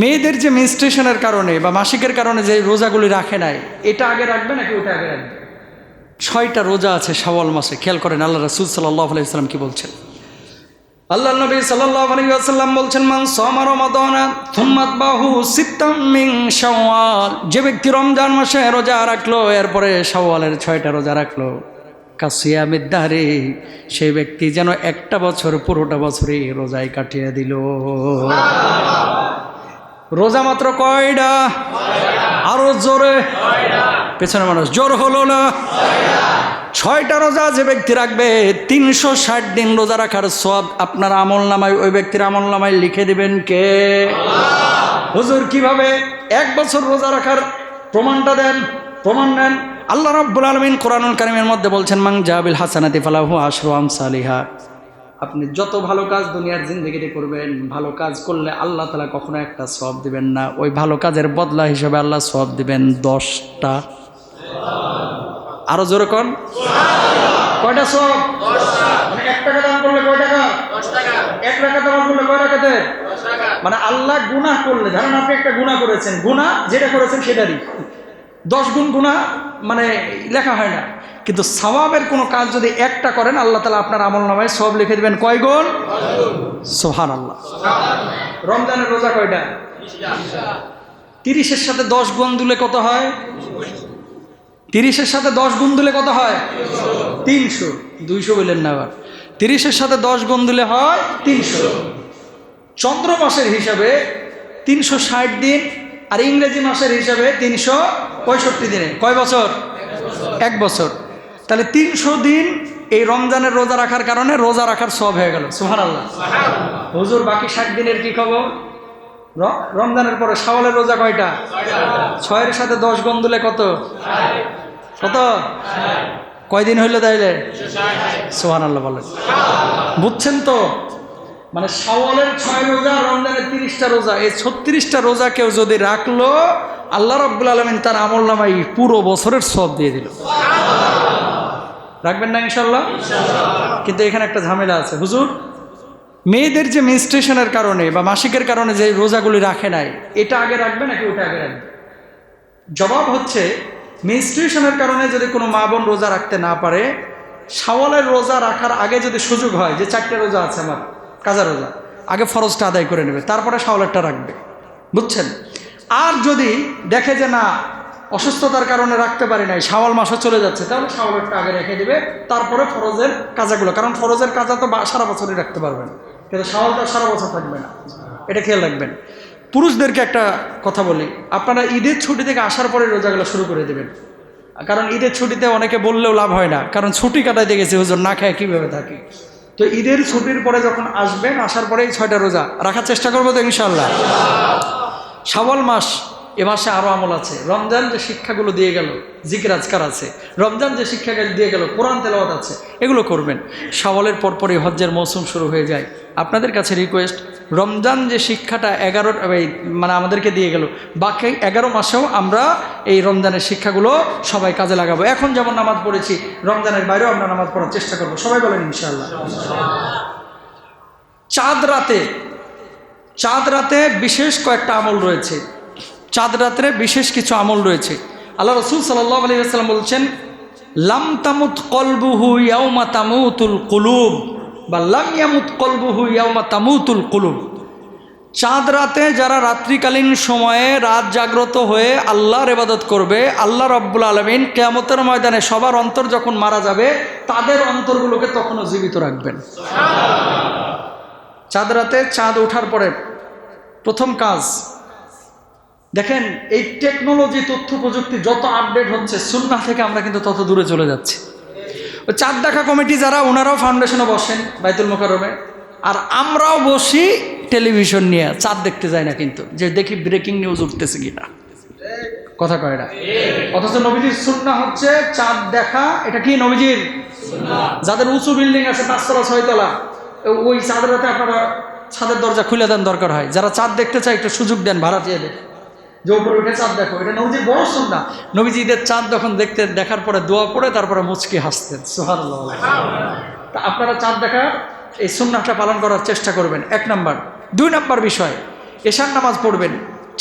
মেয়েদের যে মেনস্ট্রেশনের কারণে বা মাসিকের কারণে যে রোজাগুলি রাখে নাই, এটা আগে রাখবে নাকি ওটা আগে রাখবে? ছয়টা রোজা আছে শাওয়াল মাসে, খেয়াল করেন আল্লাহ রসুল সাল্লাহ আলাইসাল্লাম কি বলছেন? আল্লাহ নবী সাল্লাহ আলাইসাল্লাম বলছেন, মান সমা রমাদানা থুম্মাত বাহু সিত্তাম শাওয়াল। যে ব্যক্তি রমজান মাসে রোজা রাখল, এরপরে শাওয়ালের ছয়টা রোজা রাখল। কাসিয়া মিদ্দারে সেই ব্যক্তি যেন একটা বছর, পুরোটা বছরই রোজায় কাটিয়ে দিল। রোজা মাত্র কয়টা আরও জোরে। পেছনে মানুষ, জোর হলো না? ছয়টা রোজা যে ব্যক্তি রাখবে, তিনশো ষাট দিন রোজা রাখার সব আপনার আমল নামায়, ওই ব্যক্তির আমল নামায় লিখে দিবেন কে? হুজুর, কীভাবে এক বছর রোজা রাখার প্রমাণটা দেন? প্রমাণ নেন। আল্লাহ রাব্বুল আলমিন কোরআনুল কারিমের মধ্যে বলছেন মাং জাবিল হাসানাতি ফালাহু আশরু আমসালিহা আপনি যত ভালো কাজ দুনিয়ার জিন্দগিতে করবেন, ভালো কাজ করলে আল্লাহ তালা কখনো একটা সব দিবেন না। ওই ভালো কাজের বদলা হিসেবে আল্লাহ সব দিবেন দশটা। আরও জোরে কন? কয়টা সব মানে মানে আল্লাহ গুনাহ করলে, ধরেন আপনি একটা গুনাহ করেছেন, গুনাহ যেটা করেছেন সেটারই। দশ গুণ গুণা মানে লেখা হয় না। কিন্তু সওয়াবের কোনো কাজ যদি একটা করেন, আল্লাহ তালা আপনার আমল নামায় সব লিখে দেবেন কয় গুণ? সোহান আল্লাহ রমজানের রোজা কয়টা? তিরিশের সাথে দশ গুণ দিলে কত হয়? তিরিশের সাথে দশ গুণ দিলে কত হয়? তিনশো। দুইশো বললেন না আবার। তিরিশের সাথে দশ গুণ দিলে হয় তিনশো। চন্দ্র মাসের হিসাবে তিনশো ষাট দিন আর ইংরেজি মাসের হিসাবে তিনশো পঁয়ষট্টি দিনে। কয় বছর? এক বছর। তাহলে তিনশো দিন এই রমজানের রোজা রাখার কারণে রোজা রাখার সব হয়ে গেল। সুহান আল্লাহ হুজুর, বাকি ষাট দিনের কি খবর? রমজানের পরে শাওয়ালের রোজা কয়টা? ছয়ের সাথে দশ গন দিলে কত? কত? কয়দিন হইল তাইলে? সোহান আল্লাহ বলেন। বুঝছেন তো? মানে সাওয়ালের ছয় রোজা, রমজানের তিরিশটা রোজা, এই ছত্রিশটা রোজা কেউ যদি রাখল আল্লাহ রব্বুল আলমিন তার আমল নামাই পুরো বছরের সব দিয়ে দিল। রাখবেন না ইনশাল্লাহ কিন্তু এখানে একটা ঝামেলা আছে। হুজুর মেয়েদের যে মেনস্ট্রেশনের কারণে বা মাসিকের কারণে যে রোজাগুলি রাখে নাই এটা আগে রাখবে নাকি ওটা আগে রাখবে? জবাব হচ্ছে মেনস্ট্রেশনের কারণে যদি কোনো মা বোন রোজা রাখতে না পারে শাওয়ালের রোজা রাখার আগে যদি সুযোগ হয় যে চারটে রোজা আছে আমার কাজা রোজা আগে ফরজটা আদায় করে নেবে তারপরে শাওয়ালেরটা রাখবে। বুঝছেন? আর যদি দেখে যে না, অসুস্থতার কারণে রাখতে পারি নাই, শাওয়াল মাসও চলে যাচ্ছে, তাহলে শাওয়ালেরটা আগে রেখে দেবে, তারপরে ফরজের কাজাগুলো, কারণ ফরজের কাজা তো সারা বছরই রাখতে পারবেন। কিন্তু শাওয়ালটা সারা বছর থাকবে না। এটা খেয়াল রাখবেন। পুরুষদেরকে একটা কথা বলি, আপনারা ঈদের ছুটি থেকে আসার পরে রোজাগুলো শুরু করে দেবেন। কারণ ঈদের ছুটিতে অনেকে বললেও লাভ হয় না, কারণ ছুটি কাটাইতে গেছে, হুজুর, না খায় কীভাবে থাকি? তো ঈদের ছুটির পরে যখন আসবেন, আসার পরেই ছয়টা রোজা, রাখার চেষ্টা করব তো ইনশাল্লাহ শাওয়াল মাস, এ মাসে আরও আমল আছে। রমজান যে শিক্ষাগুলো দিয়ে গেল, জিকির, আজকার আছে। রমজান যে শিক্ষা দিয়ে গেল, কোরআন তেলাওয়াত আছে, এগুলো করবেন। শাওয়ালের পরপরই হজ্জের মৌসুম শুরু হয়ে যায়। আপনাদের কাছে রিকোয়েস্ট রমজান যে শিক্ষাটা এগারো মানে আমাদেরকে দিয়ে গেল, বাকি এগারো মাসেও আমরা এই রমজানের শিক্ষাগুলো সবাই কাজে লাগাবো। এখন যেমন নামাজ পড়েছি, রমজানের বাইরেও আমরা নামাজ পড়ার চেষ্টা করব। সবাই বলেন ইনশাআল্লাহ। চাঁদ রাতে চাঁদ রাতে বিশেষ কয়েকটা আমল রয়েছে। চাঁদ রাত্রে বিশেষ কিছু আমল রয়েছে। আল্লাহ রসুল সাল্লাহ আলী আসসালাম বলছেন, লাম তামুত কলবুহু ইয়াউমা তামুতুল কুলুব বা লাম ইয়ামুত কলবুহু ইয়াউমা তামুতুল কুলুব। চাঁদ রাতে যারা রাত্রিকালীন সময়ে রাত জাগ্রত হয়ে আল্লাহর ইবাদত করবে, আল্লাহ রব্বুল আলমিন কেয়ামতের ময়দানে সবার অন্তর যখন মারা যাবে, তাদের অন্তরগুলোকে তখনও জীবিত রাখবেন। চাঁদ রাতে চাঁদ ওঠার পরে প্রথম কাজ দেখেন এই টেকনোলজি তথ্য প্রযুক্তি যত আপডেট হচ্ছে সুন্না থেকে আমরা কিন্তু তত দূরে চলে যাচ্ছি। ওই চাঁদ দেখা কমিটি যারা ওনারাও ফাউন্ডেশনে বসেন বাইতুল মোকারমে আর আমরাও বসি টেলিভিশন নিয়ে চাঁদ দেখতে যাই না কিন্তু যে দেখি ব্রেকিং নিউজ উঠতেছে কিনা। কথা কয় না? অথচ নবীজির সুন্না হচ্ছে চাঁদ দেখা এটা কি নবীজির? যাদের উঁচু বিল্ডিং আছে পাঁচতলা ছয়তলা ওই চাঁদ রাতে আপনারা ছাদের দরজা খুলে দেন দরকার হয়। যারা চাঁদ দেখতে চায় একটু সুযোগ দেন ভাড়াটিয়াদের যে উপরে উঠে চাঁদ দেখো, এটা নবীজির বড় সুন্না নবীজি ঈদের চাঁদ যখন দেখতেন দেখার পরে দোয়া পড়ে, তারপরে মুচকি হাসতেন। সোহার তা আপনারা চাঁদ দেখার এই সুন্নাটা পালন করার চেষ্টা করবেন। এক নাম্বার। দুই নাম্বার বিষয়, এশার নামাজ পড়বেন।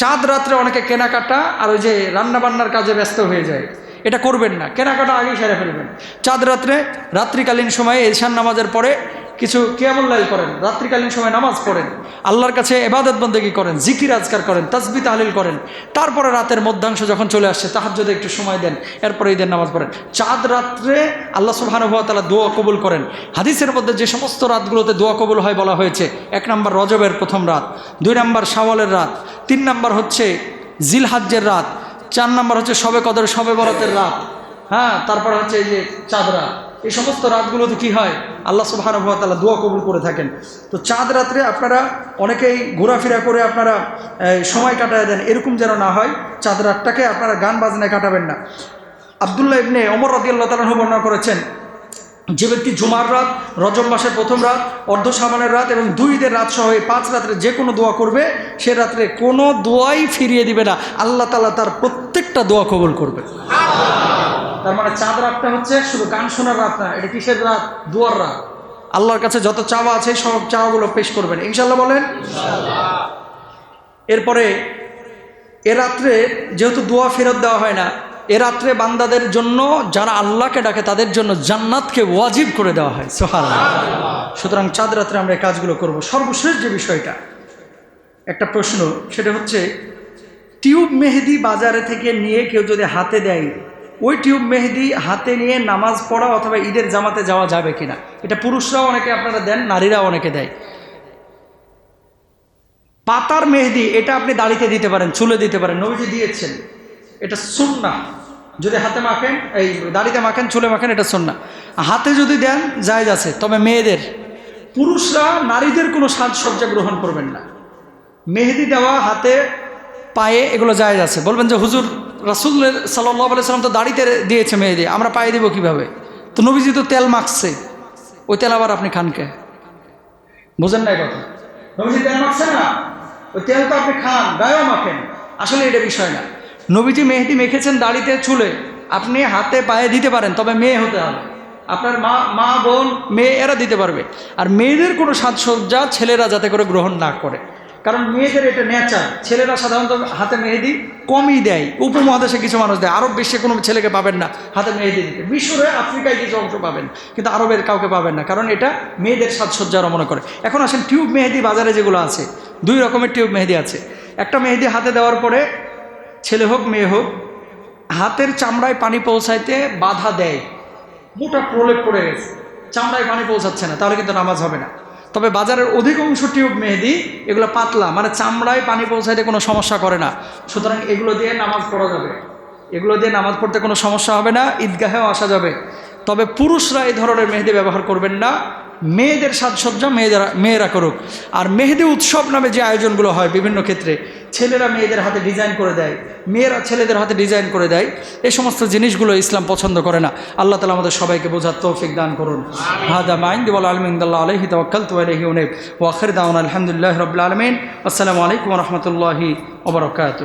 চাঁদ রাত্রে অনেকে কেনাকাটা আর ওই যে রান্নাবান্নার কাজে ব্যস্ত হয়ে যায়। এটা করবেন না। কেনাকাটা আগেই সেরে ফেলবেন। চাঁদ রাত্রে রাত্রিকালীন সময়ে এশান নামাজের পরে কিছু কেয়ামুল্লাইল করেন, রাত্রিকালীন সময় নামাজ পড়েন, আল্লাহর কাছে এবাদত বন্দেগী করেন, জিকির আজকার করেন তসবি তাহলিল করেন। তারপরে রাতের মধ্যাংশ যখন চলে আসছে তাহাজ্জুদে একটু সময় দেন, এরপরে ঈদের নামাজ পড়েন। চাঁদ রাত্রে আল্লাহ সুবহানাহু ওয়া তাআলা দোয়া কবুল করেন। হাদিসের মধ্যে যে সমস্ত রাতগুলোতে দোয়া কবুল হয় বলা হয়েছে, এক নম্বর রজবের প্রথম রাত, দুই নম্বর শাওয়ালের রাত, তিন নম্বর হচ্ছে জিলহাজ্জের রাত, চার নম্বর হচ্ছে সবে কদর সবে বরাতের রাত হ্যাঁ তারপর হচ্ছে এই যে চাঁদ রাত। এই সমস্ত রাতগুলোতে কি হয়? আল্লাহ সুবহানাহু ওয়া তাআলা দোয়া কবুল করে থাকেন। তো চাঁদ রাত্রে আপনারা অনেকেই ঘোরাফেরা করে আপনারা সময় কাটায় দেন। এরকম যেন না হয়, চাঁদ রাতটাকে আপনারা গান বাজনায় কাটাবেন না। আবদুল্লাহ ইবনে অমর ওমর রাদিয়াল্লাহু তাআলা বর্ণনা করেছেন, যে ব্যক্তি জুমার রাত, রজব মাসের প্রথম রাত, অর্ধ সাবানের রাত এবং দুই ঈদের রাত সহ পাঁচ রাত্রে যে কোনো দোয়া করবে, সে রাত্রে কোনো দোয়াই ফিরিয়ে দিবে না। আল্লাহ তালা তার প্রত্যেকটা দোয়া কবুল করবে। তার মানে চাঁদ রাতটা হচ্ছে শুধু গান শোনার রাত না, এটা কিসের রাত? দুয়ার রাত। আল্লাহর কাছে যত চাওয়া আছে সব চাওয়াগুলো পেশ করবেন। ইনশাল্লাহ বলেন? এরপরে, এ রাত্রে যেহেতু দোয়া ফেরত দেওয়া হয় না, এ রাত্রে বান্দাদের জন্য যারা আল্লাহকে ডাকে তাদের জন্য জান্নাতকে ওয়াজিব করে দেওয়া হয়। সোহাল সুতরাং চাঁদ রাত্রে আমরা কাজগুলো করব। সর্বশেষ যে বিষয়টা, একটা প্রশ্ন, সেটা হচ্ছে, টিউব মেহেদি বাজারে থেকে নিয়ে কেউ যদি হাতে দেয় ওই টিউব মেহেদি হাতে নিয়ে নামাজ পড়া অথবা ঈদের জামাতে যাওয়া যাবে কিনা? এটা পুরুষরাও অনেকে আপনারা দেন, নারীরাও অনেকে দেয়। পাতার মেহেদি, এটা আপনি দাড়িতে দিতে পারেন, চুলে দিতে পারেন, নবীজি দিয়েছেন। এটা সুন্না যদি হাতে মাখেন, এই দাড়িতে মাখেন, চুলে মাখেন, এটা সুন্না হাতে যদি দেন, জায়জ আছে, তবে মেয়েদের। পুরুষরা নারীদের কোনো সাজসজ্জা গ্রহণ করবেন না। মেহেদি দেওয়া, হাতে, পায়ে, এগুলো জায়জ আছে। বলবেন যে, হুজুর রাসুল সাল্লাহ সাল্লাম তো দাড়িতে দিয়েছে মেহেদি আমরা পায়ে দিব কীভাবে? তো নবীজি তো তেল মাখছে। ওই তেল আবার আপনি খানকে বুঝেন না কথা? নবীজি তেল মাখছে না? ওই তেল তো আপনি খান, গায়েও মাখেন। আসলে এটা বিষয় না। নবীজি মেহেদি মেখেছেন দাড়িতে, চুলে। আপনি হাতে পায়ে দিতে পারেন, তবে মেয়ে হতে হবে। আপনার মা মা, বোন, মেয়ে, এরা দিতে পারবে। আর মেয়েদের কোনো সাজসজ্জা ছেলেরা যাতে করে গ্রহণ না করে। কারণ মেয়েদের এটা নেচার ছেলেরা সাধারণত হাতে মেহেদি কমই দেয়, উপমহাদেশে কিছু মানুষ দেয়, আরব বিশ্বে কোনো ছেলেকে পাবেন না, হাতে মেহেদি দিতে। মিশরে, আফ্রিকায় কিছু অংশ পাবেন, কিন্তু আরবের কাউকে পাবেন না, কারণ এটা মেয়েদের সাজসজ্জার মনে করে। এখন আসেন টিউব মেহেদি বাজারে যেগুলো আছে, দুই রকমের টিউব মেহেদি আছে। একটা মেহেদি হাতে দেওয়ার পরে ছেলে হোক, মেয়ে হোক, হাতের চামড়ায় পানি পৌঁছাইতে বাধা দেয়। মোটা প্রলেপ পড়ে গেছে। চামড়ায় পানি পৌঁছাচ্ছে না, তাহলে কিন্তু নামাজ হবে না। তবে বাজারের অধিকাংশ টিউব মেহেদি, এগুলো পাতলা মানে চামড়ায় পানি পৌঁছাইতে কোনো সমস্যা করে না। সুতরাং এগুলো দিয়ে নামাজ পড়া যাবে। এগুলো দিয়ে নামাজ পড়তে কোনো সমস্যা হবে না, ঈদগাহেও আসা যাবে। তবে পুরুষরা এই ধরনের মেহেদি ব্যবহার করবেন না। মেয়েদের সাজসজ্জা মেয়েদের মেয়েরা করুক। আর মেহেদি উৎসব নামে যে আয়োজনগুলো হয় বিভিন্ন ক্ষেত্রে ছেলেরা মেয়েদের হাতে ডিজাইন করে দেয় মেয়েরা ছেলেদের হাতে ডিজাইন করে দেয় এই সমস্ত জিনিসগুলো ইসলাম পছন্দ করে না। আল্লাহ তালা আমাদের সবাইকে বোঝার তৌফিক দান করুন। হাদা মাইন দিওয়াল আলমিন্দুল্লাহ আলহি তওয়াক্কাল তু আলহি উনেব। ওয়াখির দাউন আলহামদুলিল্লাহ রবিল আলমিন। আসসালামু আলাইকুম রহমতুল্লাহি ওবরকাত